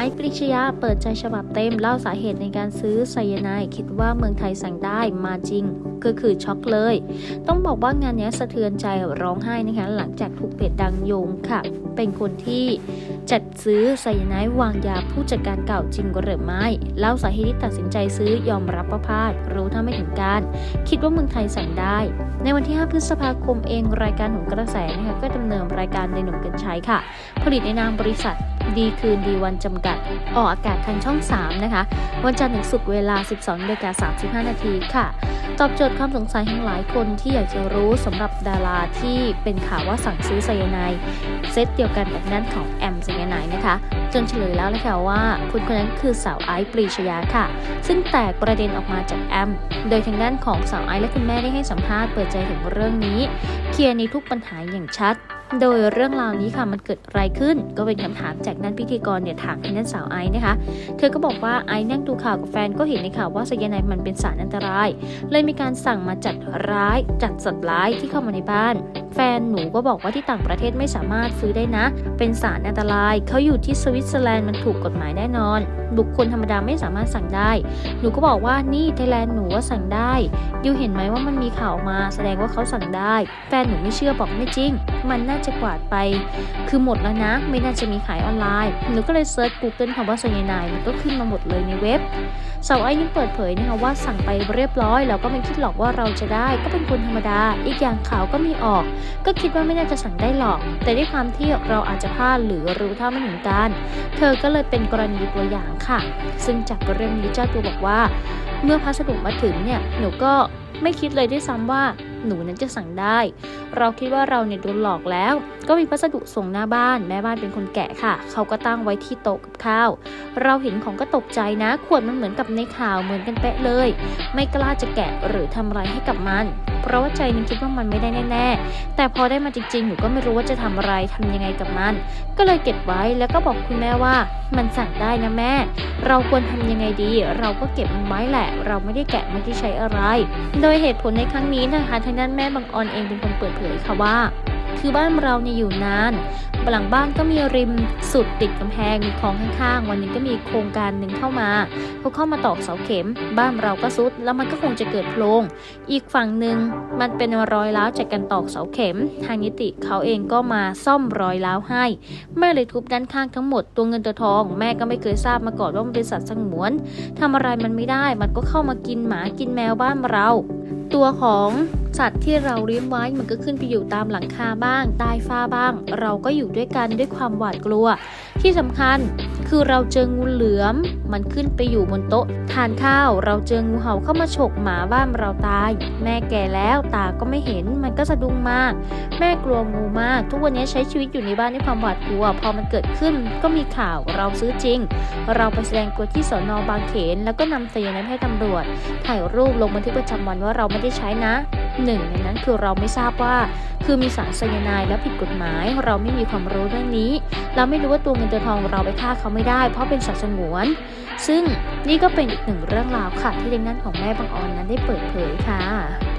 อซ์ปริชยาเปิดใจฉบับเต็มเล่าสาเหตุในการซื้อไซยาไนคิดว่าเมืองไทยสั่งได้มาจริงก็คือช็อกเลย ต้องบอกว่างานนี้สะเทือนใจร้องไห้นะคะหลังจากถูกเพจดังโยงค่ะ เป็นคนที่จัดซื้อไซยาไนวางยาผู้จัดการเก่าจริงหรือไม่เล่าสาเหตุที่ตัดสินใจซื้อยอมรับว่าพาดรู้เท่าไม่ถึงการ คิดว่าเมืองไทยสั่งได้ ในวันที่ 5 พฤษภาคมเองรายการหนุ่มกระแสนะคะก็ดำเนินรายการในหนุ่มกันชัยค่ะ ผลิตในนามบริษัท ดีคืนดีวันจำกัด ออกอากาศทางช่อง 3 นะคะ วันจันทร์ถึงศุกร์เวลา 12นาฬิกา35 นาทีค่ะ ตอบโจทย์ความสงสัยของหลายคนที่อยากจะรู้สำหรับดาราที่เป็นข่าวว่าสั่งซื้อไซยาไนเซตเดียวกันกับนั้นของแอมไซยาไนนะคะ จนเฉลยแล้วเลยค่ะว่าคุณคนนั้นคือสาวไอซ์ปรีชยาค่ะ ซึ่งแตกประเด็นออกมาจากแอม โดยทางด้านของสาวไอซ์และคุณแม่ได้ให้สัมภาษณ์เปิดใจถึงเรื่องนี้ เคลียร์ในทุกปัญหาอย่างชัด โดยเรื่องราวนี้ค่ะมันเกิดอะไรขึ้น ก็เป็นคำถามจากนั้นพิธีกรเนี่ยถามทางด้านสาวไอซ์นะคะ เธอก็บอกว่าไอซ์นั่งดูข่าวกับแฟนก็เห็นในข่าวว่าไซยาไนด์มันเป็นสารอันตราย เลยมีการสั่งมาจัดร้ายจัดสัตว์ร้ายที่เข้ามาในบ้าน แฟนหนูก็บอกว่าที่ต่างประเทศไม่สามารถซื้อได้นะ เป็นสารอันตรายเขาอยู่ที่สวิตเซอร์แลนด์มันถูกกฎหมายแน่นอน บุคคลธรรมดาไม่สามารถสั่งได้ หนูก็บอกว่านี่ไทยแลนด์หนูว่าสั่งได้ยูเห็นไหมว่ามันมีข่าวออกมาแสดงว่าเขาสั่งได้ แฟนหนูไม่เชื่อบอกไม่จริง มันน่าจะกวาดไป คือหมดแล้วนะ ไม่น่าจะมีขายออนไลน์หนูก็เลยเซิร์ช Google คำว่าไซยานด์มันก็ขึ้นมาหมดเลยในเว็บสาวไอ้ยังเปิดเผยนะคะว่าสั่งไปเรียบร้อยแล้วก็ไม่คิดหรอกว่าเราจะได้ ก็เป็นคนธรรมดา อีกอย่างข่าวก็มีออก ก็คิดว่าไม่น่าจะสั่งได้หรอก แต่ด้วยความที่เราอาจจะพลาดหรือรู้เท่าไม่ถึงการเธอก็เลยเป็นกรณีตัวอย่างค่ะ ซึ่งจากเรื่องนี้เจ้าตัวบอกว่า เมื่อพัสดุมาถึงเนี่ยหนูก็ไม่คิดเลยด้วยซ้ำว่า หนูนั้นจะสั่งได้ เราคิดว่าเราเนี่ยโดนหลอกแล้ว ก็มีพัสดุส่งหน้าบ้าน แม่บ้านเป็นคนแกะค่ะ เขาก็ตั้งไว้ที่โต๊ะกับข้าว เราเห็นของก็ตกใจนะ ขวดมันเหมือนกับในข่าวเหมือนกันเป๊ะเลย ไม่กล้าจะแกะหรือทำอะไรให้กับมันเพราะว่าใจนึงคิดว่ามันไม่ได้แน่ๆ แต่พอได้มาจริงๆ หนูก็ไม่รู้ว่าจะทำอะไรทำยังไงกับมัน ก็เลยเก็บไว้แล้วก็บอกคุณแม่ว่า มันสั่งได้นะแม่ เราควรทำยังไงดี เราก็เก็บมันไว้แหละ เราไม่ได้แกะไม่ได้ใช้อะไร โดยเหตุผลในครั้งนี้นะคะทางด้านแม่บางออนเองเป็นคนเปิดเผยค่ะว่า คือบ้านเราเนี่ยอยู่นานหลังบ้านก็มีริมสุดติดกำแพงมีคลองข้างๆ วันหนึงก็มีโครงการหนึ่งเข้ามาเขาเข้ามาตอกเสาเข็ม บ้านเราก็ซุด แล้วมันก็คงจะเกิดโพรงอีกฝั่งหนึ่งมันเป็นรอยร้าวจากการตอกเสาเข็ม ทางนิติเขาเองก็มาซ่อมรอยร้าวให้แม่เลยทุบด้านข้างทั้งหมดตัวเงินตัวทอง แม่ก็ไม่เคยทราบมาก่อนว่ามันเป็นสัตว์สงวนทำอะไรมันไม่ได้ มันก็เข้ามากินหมากินแมวบ้านเรา ตัวของ สัตว์ที่เราเลี้ยงไว้มันก็ขึ้นไปอยู่ตามหลังคาบ้างใต้ฝ้าบ้าง เราก็อยู่ด้วยกันด้วยความหวาดกลัว ที่สำคัญคือเราเจองูเหลือม มันขึ้นไปอยู่บนโต๊ะ ทานข้าวเราเจองูเห่าเข้ามาฉกหมาบ้านเราตาย แม่แก่แล้วตาก็ไม่เห็นมันก็สะดุ้งมาก แม่กลัวงูมาก ทุกวันนี้ใช้ชีวิตอยู่ในบ้านด้วยความหวาดกลัว พอมันเกิดขึ้นก็มีข่าวเราซื้อจริง เราไปแสดงตัวที่สอนอบางเขน แล้วก็นำสายนายให้ตำรวจ ถ่ายรูปลงบันทึกประจำวันว่าเราไม่ได้ใช้นะ หนึ่งในนั้นคือเราไม่ทราบว่า คือมีสารไซยาไนด์และผิดกฎหมาย เราไม่มีความรู้เรื่องนี้ เราไม่รู้ว่าตัวเงินตัวทองเราไปฆ่าเขาไม่ได้ เพราะเป็นสัตว์สงวน ซึ่งนี่ก็เป็นอีกหนึ่งเรื่องราวค่ะที่ดังด้นของแม่บางออนนั้นได้เปิดเผยค่ะ